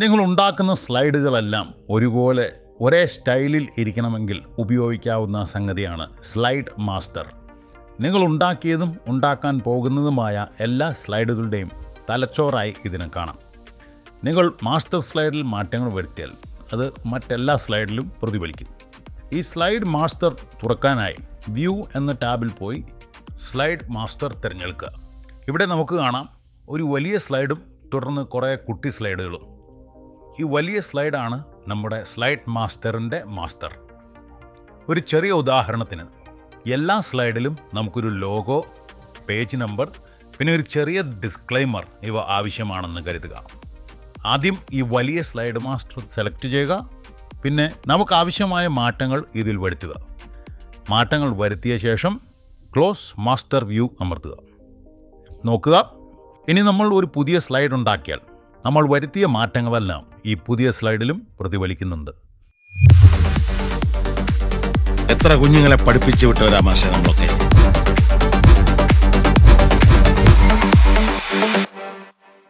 നിങ്ങൾ ഉണ്ടാക്കുന്ന സ്ലൈഡുകളെല്ലാം ഒരുപോലെ ഒരേ സ്റ്റൈലിൽ ഇരിക്കണമെങ്കിൽ ഉപയോഗിക്കാവുന്ന സംഗതിയാണ് സ്ലൈഡ് മാസ്റ്റർ. നിങ്ങൾ ഉണ്ടാക്കിയതും ഉണ്ടാക്കാൻ പോകുന്നതുമായ എല്ലാ സ്ലൈഡുകളുടെയും തലച്ചോറായി ഇതിനെ കാണാം. നിങ്ങൾ മാസ്റ്റർ സ്ലൈഡിൽ മാറ്റങ്ങൾ വരുത്തിയാൽ അത് മറ്റെല്ലാ സ്ലൈഡിലും പ്രതിഫലിക്കും. ഈ സ്ലൈഡ് മാസ്റ്റർ തുറക്കാനായി വ്യൂ എന്ന ടാബിൽ പോയി സ്ലൈഡ് മാസ്റ്റർ തിരഞ്ഞെടുക്കുക. ഇവിടെ നമുക്ക് കാണാം ഒരു വലിയ സ്ലൈഡും തുടർന്ന് കുറേ കുട്ടി സ്ലൈഡുകളും. ഈ വലിയ സ്ലൈഡാണ് നമ്മുടെ സ്ലൈഡ് മാസ്റ്ററിന്റെ മാസ്റ്റർ. ഒരു ചെറിയ ഉദാഹരണത്തിന് എല്ലാ സ്ലൈഡിലും നമുക്കൊരു ലോഗോ പേജ് നമ്പർ പിന്നെ ഒരു ചെറിയ ഡിസ്ക്ലൈമർ ഇവ ആവശ്യമാണെന്ന് കരുതുക. ആദ്യം ഈ വലിയ സ്ലൈഡ് മാസ്റ്റർ സെലക്ട് ചെയ്യുക പിന്നെ നമുക്ക് ആവശ്യമായ മാറ്റങ്ങൾ ഇതിൽ വരുത്തുക. മാറ്റങ്ങൾ വരുത്തിയ ശേഷം ക്ലോസ് മാസ്റ്റർ വ്യൂ അമർത്തുക. നോക്കുക ഇനി നമ്മൾ ഒരു പുതിയ സ്ലൈഡ് ഉണ്ടാക്കിയാൽ നമ്മൾ വരുത്തിയ മാറ്റങ്ങളെല്ലാം ഈ പുതിയ സ്ലൈഡിലും പ്രതിഫലിക്കുന്നുണ്ട്. എത്ര കുഞ്ഞുങ്ങളെ പഠിപ്പിച്ചു വിട്ടവരാ മാഷെ നമ്മളൊക്കെ?